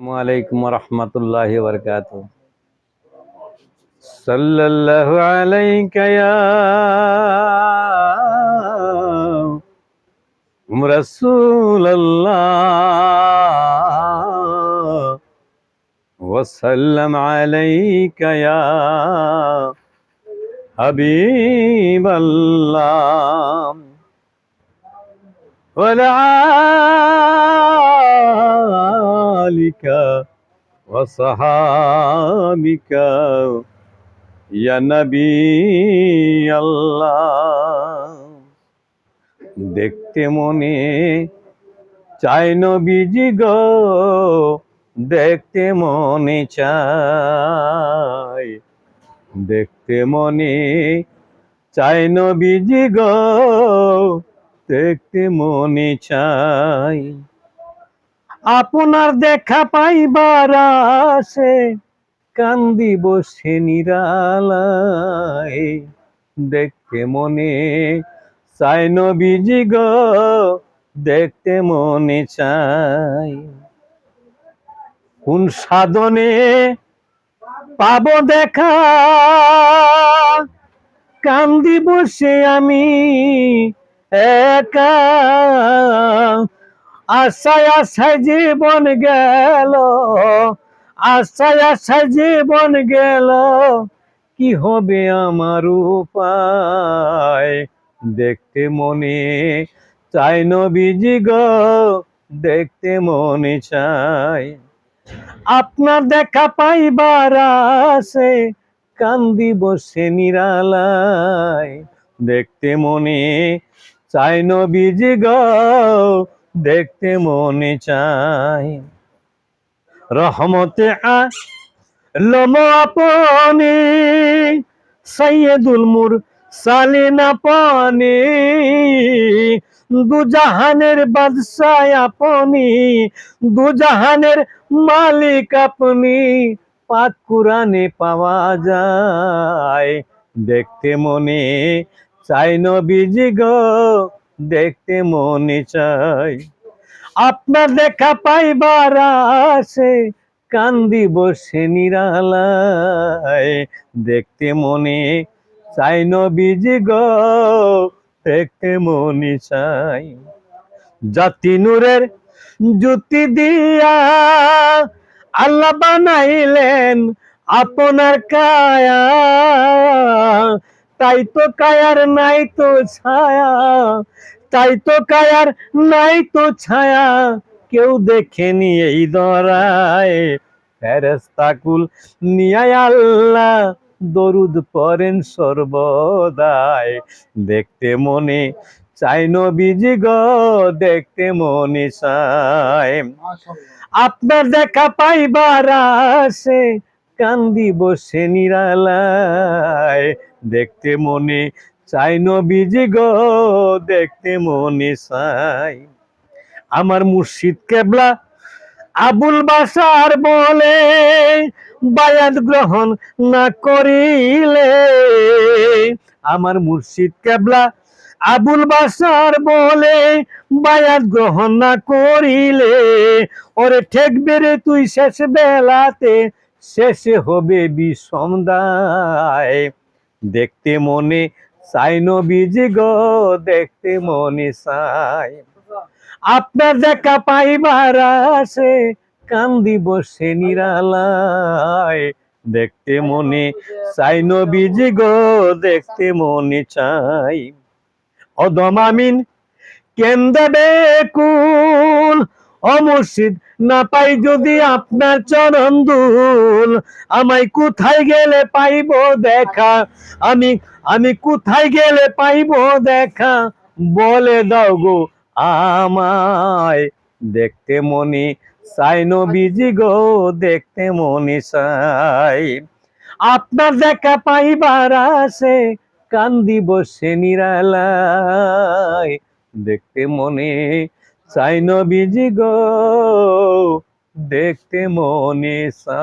عليكم ورحمة الله وبركاته. صلى الله عليك يا رسول الله وسلم عليك يا حبيب الله ولعالك وصحابك يا نبي الله দেখতে মনে চাই নবীজি গো দেখতে মনে চাই দেখতে মনে চাই নবীজি গো দেখতে মনে চাই আপনার দেখা পাইবার আসে কান্দি বসে নিরালায়। দেখতে মনে চাই নবীজি গো, দেখতে মনে চাই কোন সাধনে পাবো দেখা কান্দি বসে আমি একা। আশায় আশায় জীবন গেল, আশায় আশায় জীবন গেল। কি হবে আমার উপায়? দেখতে মনে চাই নবীজি গো, দেখতে মনে চাই। আপনার দেখা পাইবার আসে কান্দি বসে নিরালায়। দেখতে মনে চাই নবীজি গো দেখতে মনে চাই রহমতে আ লম আপনি সৈয়দুল মুর সালিনা পানি দুজাহানের বাদশাহ আপনি দুজাহানের মালিক আপনি পাক কুরানে পাওয়া যায় দেখতে মনে চাই নবীজি গো দেখতে মনে চাই। আপনার দেখা পাইবার আসে কান্দি বসে নিরালায়। দেখতে মনে চাই নবীজি গো, দেখতে মনে চাই। জাতি নূরের জ্যোতি দিয়া আল্লাহ বানাইলেন আপনার কায়া। তাই তো কায়ার নাই তো ছায়া তাই তো কায়ার নাই তো ছায়া। কেউ দেখেনি এই দরায় ফেরেস্তাকুল নিয়ায় আল্লাহ দরুদ পরেন সর্বদায় দেখতে মনে চাই নবীজি গো দেখতে মনে চায়। আপনার দেখা পাইবার আসে কান্দি বসে নিরালায়। দেখতে মনে চাই নবীজি গো, দেখতে মনে চাই। আমার মুর্শিদ কেবলা আবুল বাসার বলে, বায়াত গ্রহণ না করিলে। আমার মুর্শিদ কেবলা আবুল বাসার বলে, বায়াত গ্রহণ না করিলে। ওরে ঠেকবে রে তুই শেষ বেলাতে শেষে হবে বিষম দায় দেখতে মনে চাই নবীজি গো, দেখতে মনে চাই। আপনার দেখা পাইবার আসে কান্দি বসে নিরালায়। দেখতে মনে চাই নবীজি গো, দেখতে মনে চাই। অদম আমিন কেন অমসিদ না পাই যদি আপনার চরণ দুল। আমায় কোথায় গেলে পাইব দেখা? আমি আমি কোথায় গেলে পাইব দেখা? বলে দাও গো আমায়। দেখতে মনি চাই নবীজি গো, দেখতে মনি চাই। আপনার দেখা পাইবার আসে কান্দি বসে নিরালায়। দেখতে মনে চাই নবীজি গো দেখতে মনে চাই।